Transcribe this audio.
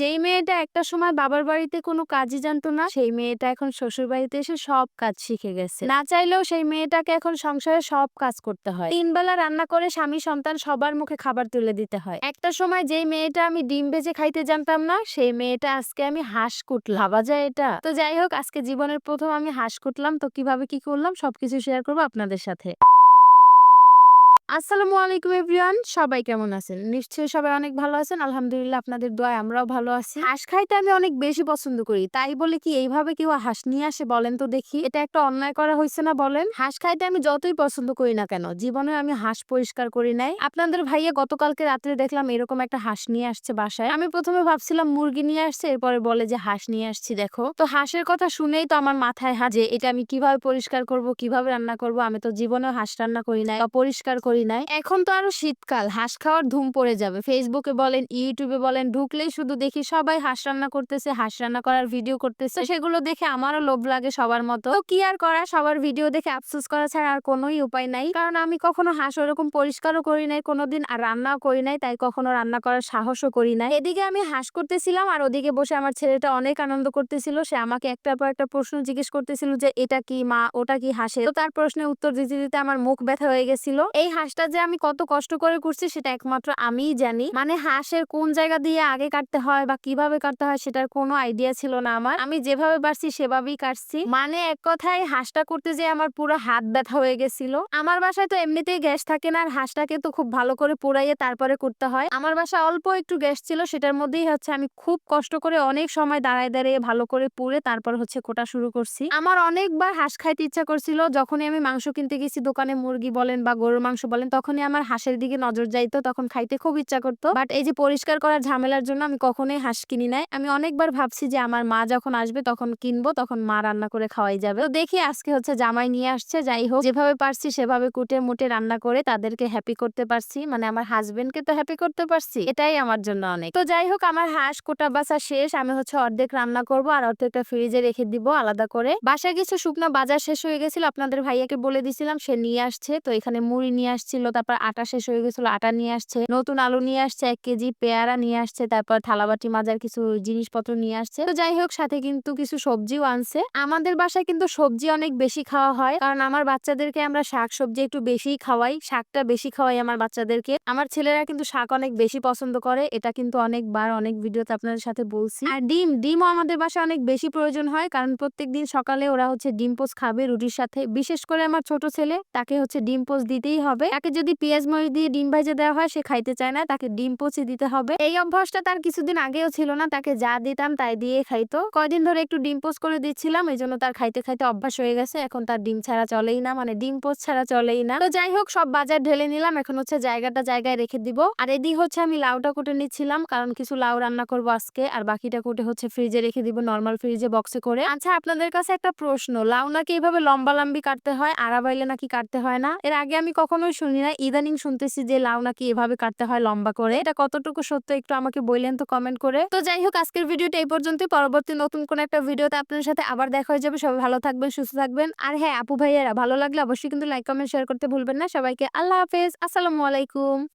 যেই মেয়েটা একটা সময় বাবার বাড়িতে কোনো কাজই জানতো না, সেই মেয়েটা এখন শ্বশুর বাড়িতে এসে সব কাজ শিখে গেছে। না চাইলেও সেই মেয়েটাকে এখন সংসারে সব কাজ করতে হয়। তিন বেলা রান্না করে স্বামী সন্তান সবার মুখে খাবার তুলে দিতে হয়। একটা সময় যেই মেয়েটা আমি ডিম ভেজে খাইতে জানতাম না, সেই মেয়েটা আজকে আমি হাঁস কুটলাম। ভাবা যায় এটা? তো যাই হোক, আজকে জীবনের প্রথম আমি হাঁস কুটলাম, তো কীভাবে কি করলাম, সবকিছু শেয়ার করব আপনাদের সাথে। আসসালামু আলাইকুম এভরিওয়ান, সবাই কেমন আছেন? নিশ্চয়ই সবাই অনেক ভালো আছেন। আলহামদুলিল্লাহ, আপনাদের দোয়ায় আমরাও ভালো আছি। হাঁস খাইতে আমি অনেক বেশি পছন্দ করি। তাই বলে কি এইভাবে কেউ হাঁস নিয়ে আসে বলেন তো দেখি। এটা একটা অন্যায় করা হয়েছে না বলেন? হাঁস খাইতে আমি যতই পছন্দ করি না কেন জীবনে আমি হাঁস পরিষ্কার করি নাই। আপনাদের ভাইয়া গতকালকে রাত্রে দেখলাম এরকম একটা হাঁস নিয়ে আসছে বাসায়। আমি প্রথমে ভাবছিলাম মুরগি নিয়ে আসছে, এরপরে বলে যে হাঁস নিয়ে আসছি, দেখো। তো হাঁসের কথা শুনেই তো আমার মাথায় যে এটা আমি কীভাবে পরিষ্কার করব, কীভাবে রান্না করব? আমি তো জীবনেও হাঁস রান্না করি নাই বা পরিষ্কার করি নাই। এখন তো আরও শীতকাল, হাঁস খাওয়ার ধুম পড়ে যাবে। ফেসবুকে বলেন ইউটিউবে বলেন, ঢুকলেই শুধু দেখি সবাই হাঁস রান্না করতেছে, হাঁস রান্না করার ভিডিও করতেছে। সেগুলো দেখে আমারও লোভ লাগে সবার মতো। কি আর করা, সবার ভিডিও দেখে আফসোস করা ছাড়া আর কোনোই উপায় নাই। কারণ আমি কখনো হাঁস ওরকম পরিষ্কারও করি নাই, কোনোদিন আর রান্নাও করি নাই, তাই কখনো রান্না করার সাহসও করি নাই। এদিকে আমি হাঁস করতেছিলাম আর ওদিকে বসে আমার ছেলেটা অনেক আনন্দ করতেছিল। সে আমাকে একটার পর একটা প্রশ্ন জিজ্ঞেস করতেছিল যে, এটা কি মা? ওটা কি হাঁসে তো তার প্রশ্নের উত্তর দিতে দিতে আমার মুখ ব্যথা হয়ে গেছিল। এই হাঁসটা যে আমি কত কষ্ট করে করছি সেটা একমাত্র আমিই জানি। মানে হাঁসের কোন জায়গা দিয়ে আগে কাটতে হয় বা কীভাবে কাটতে হয় সেটার কোনো আইডিয়া ছিল না আমার। আমি যেভাবে পারছি সেভাবেই কাটছি। মানে এক কথায় হাঁসটা করতে যে আমার পুরো হাত ব্যথা হয়ে গেছিল। আমার বাসায় তো এমনিতেই গ্যাস থাকে না আর হাঁসটাকে তো খুব ভালো করে পুড়াইয়ে তারপরে করতে হয়। আমার বাসায় অল্প একটু গ্যাস ছিল সেটার মধ্যেই হচ্ছে আমি খুব কষ্ট করে অনেক সময় দাঁড়ায় দাঁড়িয়ে ভালো করে পুড়ে তারপর হচ্ছে কোটা শুরু করছি। আমার অনেকবার হাঁস খাইতে ইচ্ছা করছিল। যখনই আমি মাংস কিনতে গেছি দোকানে মুরগি বলেন বা গরুর মাংস বলেন, তখনই আমার হাঁসের দিকে নজর যাইতো, তখন খাইতে খুব ইচ্ছা করতো। বাট এই যে পরিষ্কার করার ঝামেলার জন্য আমি কখনোই হাঁস কিনি নাই। আমি অনেকবার ভাবছি যে আমার মা যখন আসবে, তখন কিনবো, তখন মা রান্না করে খাওয়াই যাবে। তো দেখি আজকে হচ্ছে জামাই নিয়ে আসছে, যাই হোক, যেভাবে পারছি সেভাবে কুটে মুটে রান্না করে তাদেরকে হ্যাপি করতে পারছি। মানে আমার হাজবেন্ডকে তো হ্যাপি করতে পারছি, এটাই আমার জন্য অনেক। তো যাই হোক, আমার হাঁস কোটা বাসা শেষ, আমি হচ্ছে অর্ধেক রান্না করব আর অর্ধেকটা ফ্রিজে রেখে দিব আলাদা করে। বাসায় কিছু শুকনো বাজার শেষ হয়ে গেছিল, আপনাদের ভাইয়াকে বলে দিছিলাম, সে নিয়ে আসছে। তো এখানে মুড়ি নিয়ে আসছিল, তারপর আটা শেষ হয়ে গেছিল, আটা নিয়ে আসছে, নতুন আলু নিয়ে আসছে, এক কেজি পেয়ারা নিয়ে আসছে, তারপর থালাবাটি মাজার কিছু জিনিসপত্র নিয়ে আসছে। তো যাই হোক, সাথে কিন্তু কিছু সবজিও আনছে। আমাদের বাসায় কিন্তু সবজি অনেক বেশি খাওয়া হয়, কারণ আমার বাচ্চাদেরকে আমরা শাক সবজি একটু বেশি খাওয়াই, শাকটা বেশি খাওয়াই আমার বাচ্চাদেরকে। আমার ছেলেরা কিন্তু শাক অনেক বেশি পছন্দ করে, এটা কিন্তু অনেকবার, অনেক ভিডিওতে আপনাদের সাথে বলছি। আর ডিম, ডিমও আমাদের বাসায় অনেক বেশি প্রয়োজন হয়, কারণ প্রত্যেক দিন সকালে ওরা হচ্ছে ডিম পোস্ট খাবে রুটির সাথে। বিশেষ করে আমার ছোট ছেলে, তাকে হচ্ছে ডিম পোস্ট দিতেই হবে। তাকে যদি পেঁয়াজ মরিচ দিয়ে ডিম ভাজে দেওয়া হয়, সে খাইতে চায় না, তাকে ডিম পচে দিতে হবে। এই অভ্যাসটা তার কিছুদিন আগেও ছিল না, তাকে যা দিতাম তাই দিয়ে খাইতো। কয়দিন ধরে একটু ডিম পোস্ট করে দিচ্ছিলাম এই জন্য তার খাইতে খাইতে অভ্যাস হয়ে গেছে। এখন তার ডিম ছাড়া চলেই না মানে ডিম পোস্ট ছাড়া চলেই না। তো যাই হোক, সব বাজার ঢেলে নিলাম, এখন হচ্ছে জায়গাটা জায়গায় রেখে দিব। আর এদিক হচ্ছে আমি লাউটা কুটে নিচ্ছিলাম, কারণ কিছু লাউ রান্না করব আজকে, আর বাকিটা কুটে হচ্ছে ফ্রিজে রেখে দিব, নর্মাল ফ্রিজে বক্সে করে। আচ্ছা আপনাদের কাছে একটা প্রশ্ন, লাউ নাকি এইভাবে লম্বা লম্বি কাটতে হয়, আড়াবাইলে নাকি কাটতে হয় না? এর আগে আমি কখনোই শুনি না। ইদানিং শুনতেছি যে লাউ নাকি এভাবে কাটতে হয় লম্বা করে। এটা কতটুকু সত্য একটু আমাকে বললেন তো কমেন্ট করে। তো যাই হোক, আজকের ভিডিওটা এই পর্যন্ত পরবর্তী নতুন কোন একটা ভিডিওতে আপনার সাথে আবার দেখা হয়ে যাবে। সবাই ভালো থাকবেন, সুস্থ থাকবেন। আর হ্যাঁ আপু ভাইয়েরা, ভালো লাগলে অবশ্যই কিন্তু লাইক কমেন্ট শেয়ার করতে ভুলবেন না। সবাইকে আল্লাহ হাফেজ। আসসালামু আলাইকুম।